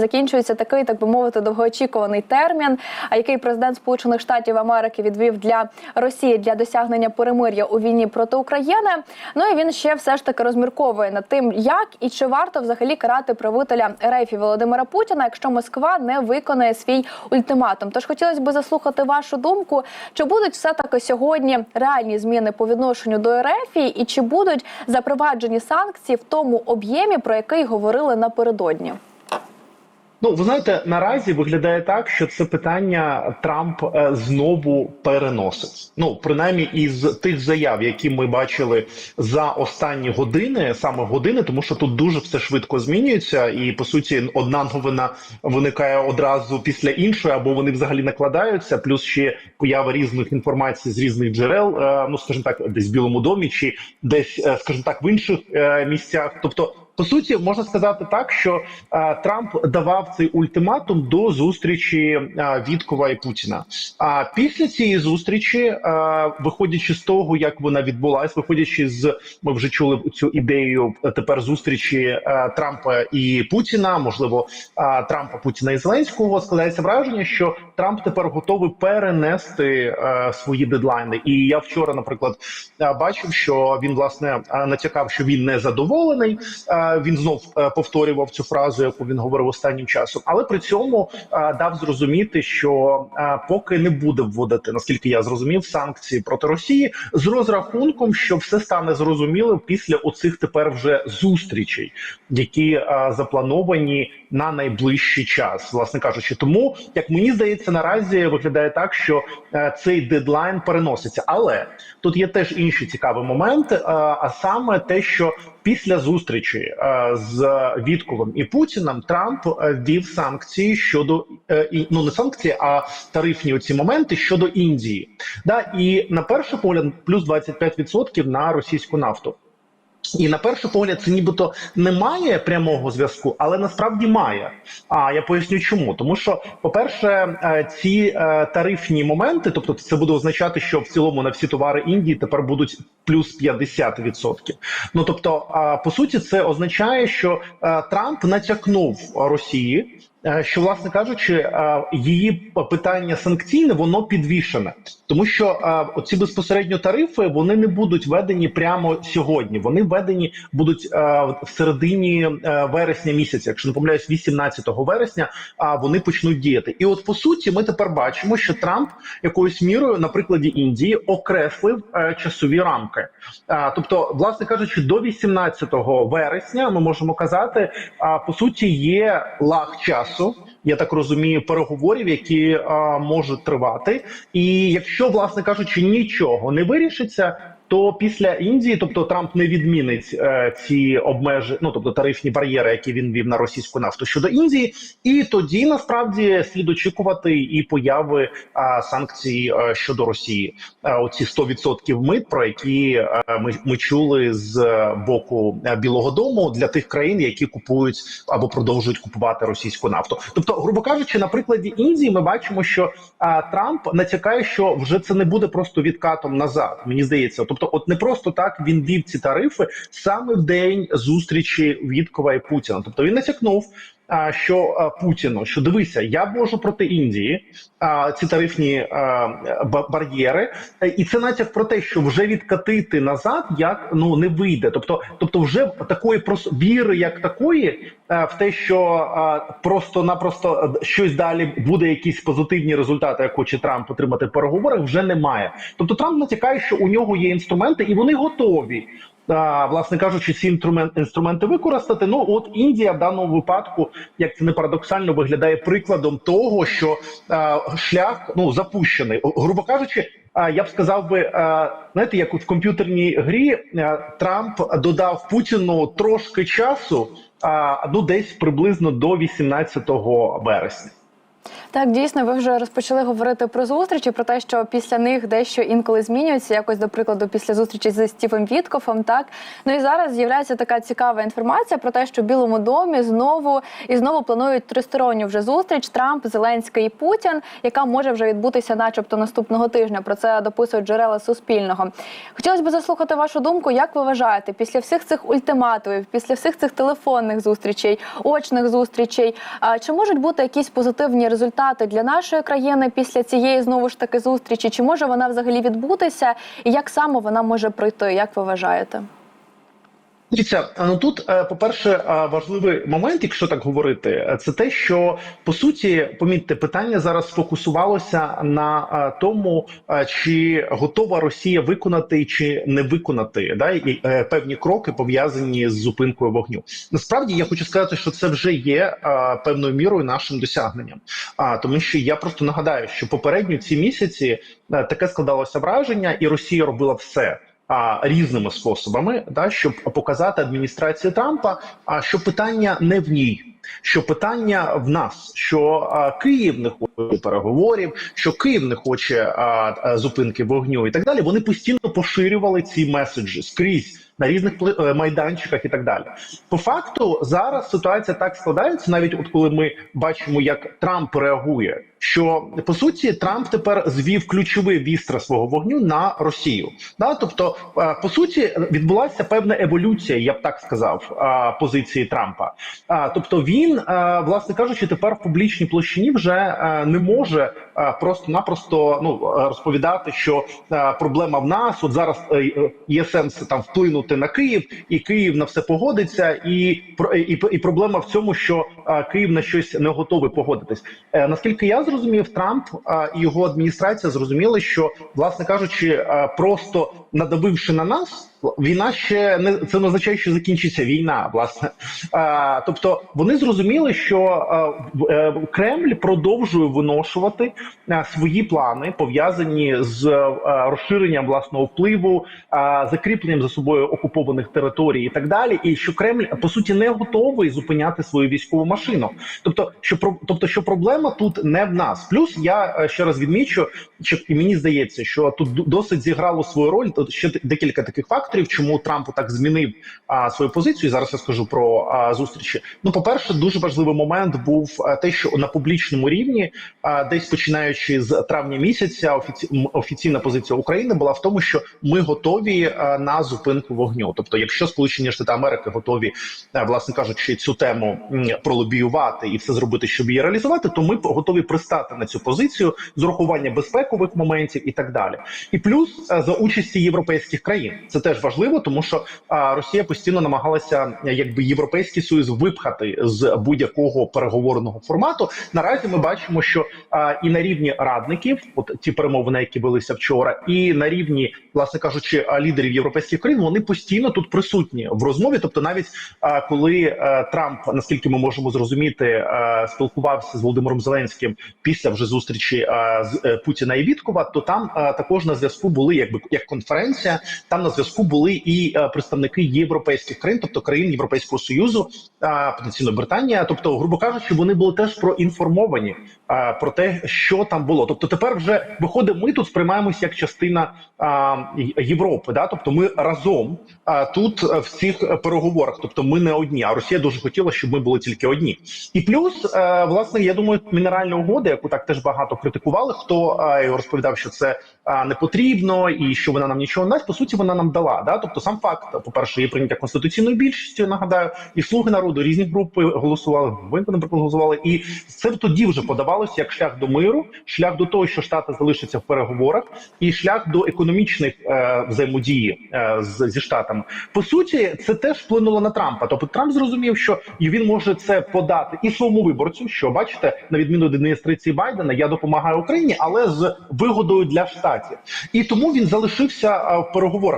Закінчується такий, так би мовити, довгоочікуваний термін, який президент Сполучених Штатів Америки відвів для Росії для досягнення перемир'я у війні проти України. Ну і він ще все ж таки розмірковує над тим, як і чи варто взагалі карати правителя РФ Володимира Путіна, якщо Москва не виконає свій ультиматум. Тож хотілося б заслухати вашу думку, чи будуть все таки сьогодні реальні зміни по відношенню до РФ, і чи будуть запроваджені санкції в тому об'ємі, про який говорили напередодні. Ну, ви знаєте, наразі виглядає так, що це питання Трамп е, знову переносить. Ну, принаймні, із тих заяв, які ми бачили за останні години, саме години, тому що тут дуже все швидко змінюється, і по суті, одна новина виникає одразу після іншої, або вони взагалі накладаються. Плюс ще поява різних інформацій з різних джерел, е, ну скажімо так, десь в Білому домі, чи десь, е, скажімо так, в інших місцях. Тобто. По суті, можна сказати так, що е, Трамп давав цей ультиматум до зустрічі е, Віткова і Путіна. А після цієї зустрічі, е, виходячи з того, як вона відбулась, виходячи з ми вже чули цю ідею тепер зустрічі е, Трампа і Путіна, можливо, е, Трампа, Путіна і Зеленського, складається враження, що Трамп тепер готовий перенести е, свої дедлайни. І я вчора, наприклад, е, бачив, що він власне е, натякав, що він не задоволений. Е, Він знов е, повторював цю фразу, яку він говорив останнім часом, але при цьому е, дав зрозуміти, що е, поки не буде вводити, наскільки я зрозумів, санкції проти Росії з розрахунком, що все стане зрозуміло після оцих тепер вже зустрічей, які заплановані на найближчий час, власне кажучи. Тому як мені здається, наразі виглядає так, що цей дедлайн переноситься. Але тут є теж інші цікаві моменти, а саме те, що після зустрічі е, з Вітковим і Путіним Трамп е, ввів санкції щодо е, ну не санкції, а тарифні оці моменти щодо Індії. Да, і на перший погляд плюс 25% на російську нафту. І на перший погляд це нібито немає прямого зв'язку, але насправді має. А я поясню, чому тому, що по-перше, ці тарифні моменти, тобто це буде означати, що в цілому на всі товари Індії тепер будуть плюс 50%. Ну тобто, по суті, це означає, що е, Трамп натякнув Росії. е, Що, власне кажучи, е, її питання санкційне воно підвішене, тому що оці безпосередньо тарифи вони не будуть введені прямо сьогодні. Вони введені будуть в середині вересня місяця, якщо не помиляюсь, 18 вересня. Вони почнуть діяти. І от по суті, ми тепер бачимо, що Трамп якоюсь мірою на прикладі Індії окреслив часові рамки. А, тобто, власне кажучи, до 18 вересня ми можемо казати, а по суті, є лаг часу. Я так розумію, переговорів, які а, можуть тривати, і якщо, власне кажучи, нічого не вирішиться. То після Індії, тобто Трамп не відмінить е, ці обмежі, ну тобто тарифні бар'єри, які він вів на російську нафту щодо Індії, і тоді насправді слід очікувати і появи е, санкцій е, щодо Росії. Е, оці 100% мит, про які е, ми, ми чули з боку е, Білого Дому для тих країн, які купують або продовжують купувати російську нафту. Тобто, грубо кажучи, на прикладі Індії ми бачимо, що е, Трамп натякає, що вже це не буде просто відкатом назад. Мені здається, тобто, от не просто так він вів ці тарифи саме в день зустрічі Віткова і Путіна. Тобто він натякнув. Що Путіну, що дивися, я можу проти Індії а, ці тарифні а, бар'єри, і це натяк про те, що вже відкатити назад як ну не вийде. Тобто, тобто, вже такої прос- віри, як такої, в те, що просто-напросто щось далі буде, якісь позитивні результати, як хоче Трамп отримати в переговорах, вже немає. Тобто Трамп натякає, що у нього є інструменти, і вони готові. Власне кажучи, ці інструмент, інструменти використати. Ну от Індія в даному випадку, як це не парадоксально, виглядає прикладом того, що шлях ну запущений, грубо кажучи. Я б сказав би, знаєте, як в комп'ютерній грі Трамп додав Путіну трошки часу, ну десь приблизно до 18 вересня. Так, дійсно, ви вже розпочали говорити про зустрічі, про те, що після них дещо інколи змінюється, якось до прикладу, після зустрічі зі Стівом Віткофом. Так ну і зараз з'являється така цікава інформація про те, що в Білому домі знову і знову планують тристоронню вже зустріч Трамп, Зеленський і Путін, яка може вже відбутися, начебто, наступного тижня. Про це дописують джерела Суспільного. Хотілося б заслухати вашу думку. Як ви вважаєте, після всіх цих ультиматумів, після всіх цих телефонних зустрічей, очних зустрічей, чи можуть бути якісь позитивні результати для нашої країни після цієї знову ж таки зустрічі? Чи може вона взагалі відбутися, і як саме вона може пройти? Як ви вважаєте? Дивіться, ну тут, е, по-перше, важливий момент, якщо так говорити, е, це те, що по суті, помітьте, питання зараз сфокусувалося на тому, чи готова Росія виконати чи не виконати да, і, е, певні кроки пов'язані з зупинкою вогню. Насправді я хочу сказати, що це вже є певною мірою нашим досягненням. А тому, що я просто нагадаю, що попередньо ці місяці е, таке складалося враження, і Росія робила все а, різними способами, да, щоб показати адміністрації Трампа, а що питання не в ній. Що питання в нас, що а, Київ не хоче переговорів, що Київ не хоче а, а, зупинки вогню і так далі. Вони постійно поширювали ці меседжі скрізь на різних е, майданчиках і так далі. По факту зараз ситуація так складається, навіть от коли ми бачимо, як Трамп реагує, що по суті Трамп тепер звів ключовий вістра свого вогню на Росію. Да, тобто, е, по суті, відбулася певна еволюція, я б так сказав, е, позиції Трампа. Тобто, він, власне кажучи, тепер в публічній площині вже не може е, просто-напросто ну розповідати, що е, проблема в нас. От зараз е, є сенс там вплинути на Київ, і Київ на все погодиться, і і, і проблема в цьому, що Київ на щось не готовий погодитись. Наскільки я зрозумів, Трамп і його адміністрація зрозуміли, що власне кажучи, просто надавивши на нас. Війна ще не це не означає, що закінчиться війна. Власне, а, тобто вони зрозуміли, що в- е, Кремль продовжує виношувати е, свої плани, пов'язані з е, розширенням власного впливу, е, закріпленням за собою окупованих територій і так далі. І що Кремль по суті не готовий зупиняти свою військову машину. Тобто, що про- тобто, що проблема тут не в нас. Плюс я е, ще раз відмічу, що і мені здається, що тут досить зіграло свою роль. Тут ще декілька таких факторів, чому Трамп так змінив а, свою позицію. Зараз я скажу про а, зустрічі. Ну, по перше, дуже важливий момент був те, що на публічному рівні, а, десь починаючи з травня місяця, офіці... офіційна позиція України була в тому, що ми готові а, на зупинку вогню. Тобто, якщо Сполучені Штати Америки готові, а, власне кажучи, цю тему пролобіювати і все зробити, щоб її реалізувати, то ми готові пристати на цю позицію з урахування безпекових моментів і так далі. І плюс е, за участі європейських країн це теж важливо, тому що Росія постійно намагалася, якби європейський союз випхати з будь-якого переговорного формату. Наразі ми бачимо, що і на рівні радників, от ті перемовини, які велися вчора, і на рівні, власне кажучи, лідерів європейських країн, вони постійно тут присутні в розмові. Тобто, навіть коли е, Трамп, наскільки ми можемо зрозуміти, е, спілкувався з Володимиром Зеленським після вже зустрічі е, з Путіна і Віткова, то там також на зв'язку були якби як конференція. Там на зв'язку були і е, представники європейських країн, тобто країн Європейського союзу, потенційно Британія. Тобто, грубо кажучи, вони були теж проінформовані про те, що там було. Тобто, тепер вже виходить, ми тут сприймаємося як частина Європи. Да? Тобто, ми разом тут е, в цих переговорах. Тобто, ми не одні. А Росія дуже хотіла, щоб ми були тільки одні. І плюс, е, власне, я думаю, мінеральна угода, яку так теж багато критикували. Хто розповідав, що це не потрібно і що вона нам нічого не дасть. По суті, вона нам дала. Да? Тобто, сам факт, по перше, є прийняття конституційною більшістю. Нагадаю, і слуги народу різні групи голосували. Ви, наприклад, голосували, і це тоді вже подавалося як шлях до миру, шлях до того, що штати залишаться в переговорах, і шлях до економічних е, взаємодії е, з, зі штатами. По суті, це теж вплинуло на Трампа. Тобто Трамп зрозумів, що і він може це подати і своєму виборцю. Що бачите, на відміну від адміністрації Байдена, я допомагаю Україні, але з вигодою для штатів. І тому він залишився в переговорах.